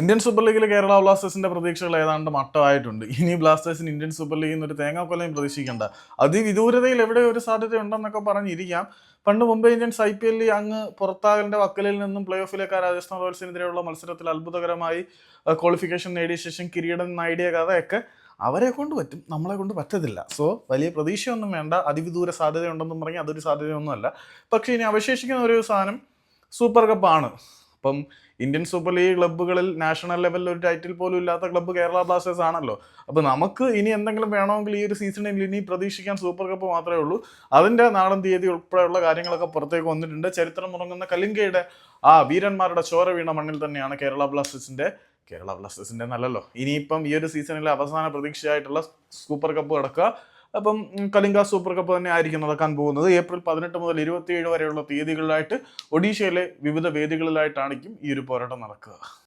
Indian super ലീഗിൽ കേരള ബ്ലാസ്റ്റേഴ്സിന്റെ പ്രതീക്ഷകൾ ഏതാണ്ട് മട്ടമായിട്ടുണ്ട്. ഇനി ബ്ലാസ്റ്റേഴ്സിന് ഇന്ത്യൻ സൂപ്പർ ലീഗിൽ നിന്ന് ഒരു തേങ്ങാക്കൊലയും പ്രതീക്ഷിക്കേണ്ട. അതിവിദൂരതയിൽ എവിടെ ഒരു സാധ്യത ഉണ്ടെന്നൊക്കെ പറഞ്ഞിരിക്കാം. പണ്ട് മുംബൈ ഇന്ത്യൻസ് ഐ പി എല്ലിൽ അങ്ങ് പുറത്താകലിന്റെ വക്കലിൽ നിന്നും പ്ലേ ഓഫിലേക്ക് രാജസ്ഥാൻ റോയൽസിനെതിരെയുള്ള മത്സരത്തിൽ അത്ഭുതകരമായി ക്വാളിഫിക്കേഷൻ നേടിയ ശേഷം കിരീടം നേടിയ കഥയൊക്കെ അവരെ കൊണ്ട് പറ്റും നമ്മളെ കൊണ്ട് പറ്റത്തില്ല. സോ വലിയ പ്രതീക്ഷയൊന്നും വേണ്ട അതിവിദൂര സാധ്യതയുണ്ടെന്നും പറഞ്ഞാൽ അതൊരു സാധ്യതയൊന്നുമല്ല. പക്ഷേ ഇനി അവശേഷിക്കുന്ന ഒരു സാധനം സൂപ്പർ കപ്പാണ്. അപ്പം ഇന്ത്യൻ സൂപ്പർ ലീഗ് ക്ലബ്ബുകളിൽ നാഷണൽ ലെവലിൽ ഒരു ടൈറ്റിൽ പോലും ഇല്ലാത്ത ക്ലബ്ബ് കേരള ബ്ലാസ്റ്റേഴ്സ് ആണല്ലോ. അപ്പോൾ നമുക്ക് ഇനി എന്തെങ്കിലും വേണമെങ്കിൽ ഈ ഒരു സീസണിൽ ഇനി പ്രതീക്ഷിക്കാൻ സൂപ്പർ കപ്പ് മാത്രമേ ഉള്ളൂ. അതിന്റെ നാടൻ തീയതി ഉൾപ്പെടെയുള്ള കാര്യങ്ങളൊക്കെ പുറത്തേക്ക് വന്നിട്ടുണ്ട്. ചരിത്രം ഉറങ്ങുന്ന കലിംഗയുടെ ആ വീരന്മാരുടെ ചോര വീണ മണ്ണിൽ തന്നെയാണ് കേരള ബ്ലാസ്റ്റേഴ്സിന്റെ കേരള ബ്ലാസ്റ്റേഴ്സിന്റെ നല്ലല്ലോ. ഇനിയിപ്പം ഈ ഒരു സീസണിലെ അവസാന പ്രതീക്ഷയായിട്ടുള്ള സൂപ്പർ കപ്പ് കിടക്കുക. അപ്പം കലിംഗ സൂപ്പർ കപ്പ് തന്നെ ആയിരിക്കും നടക്കാൻ പോകുന്നത്. ഏപ്രിൽ പതിനെട്ട് മുതൽ ഇരുപത്തിയേഴ് വരെയുള്ള തീയതികളിലായിട്ട് ഒഡീഷയിലെ വിവിധ വേദികളിലായിട്ടാണ് ഈ ഒരു പോരാട്ടം നടക്കുക.